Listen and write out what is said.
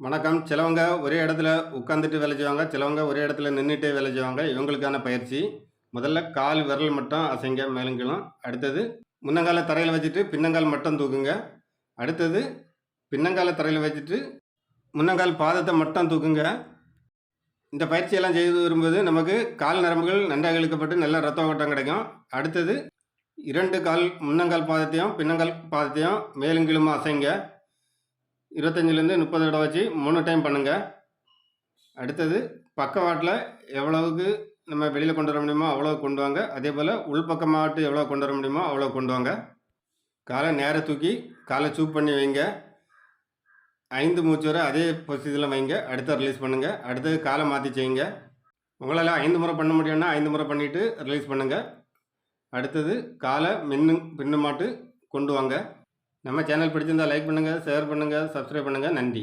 வணக்கம். சிலவங்க ஒரே இடத்துல உட்காந்துட்டு வேலை செய்வாங்க. சிலவங்க ஒரே இடத்துல நின்றுட்டே வேலை செய்வாங்க. இவங்களுக்கான பயிற்சி. முதல்ல கால் விரல் மட்டும் அசைங்க மேலும் அடுத்தது முன்னங்கால தரையில் வச்சுட்டு பின்னங்கால் மட்டும் தூக்குங்க. அடுத்தது பின்னங்கால தரையில் வச்சுட்டு முன்னங்கால் பாதத்தை மட்டும் தூக்குங்க. இந்த பயிற்சியெல்லாம் செய்து வரும்போது நமக்கு கால் நரம்புகள் நன்றாக இழுக்கப்பட்டு நல்ல ரத்த ஓட்டம் கிடைக்கும். அடுத்தது இரண்டு கால் முன்னங்கால் பாதத்தையும் பின்னங்கால் பாதத்தையும் மேலும் கீழுமா அசைங்க. இருபத்தஞ்சிலேருந்து முப்பது தடவை வச்சு மூணு டைம் பண்ணுங்கள் அடுத்தது பக்கவாட்டில் எவ்வளவுக்கு நம்ம வெளியில் கொண்டு வர முடியுமோ அவ்வளோ கொண்டு வாங்க. அதே போல் உள்பக்கமாட்டு எவ்வளோ கொண்டு வர முடியுமோ அவ்வளோ கொண்டு வாங்க. காலை நேராக தூக்கி காலை சூப் பண்ணி வைங்க. ஐந்து மூச்சு வரை அதே பொசிஷனில் வைங்க. அடுத்த ரிலீஸ் பண்ணுங்கள் அடுத்தது காலை மாற்றி செய்யுங்க. உங்களால் ஐந்து முறை பண்ண முடியும்னா ஐந்து முறை பண்ணிவிட்டு ரிலீஸ் பண்ணுங்கள் அடுத்தது காலை மின்னு பின்னு மாட்டு கொண்டு வாங்க. நம்ம சேனல் பிடிச்சிருந்தால் லைக் பண்ணுங்கள் ஷேர் பண்ணுங்கள் சப்ஸ்கிரைப் பண்ணுங்கள் நன்றி.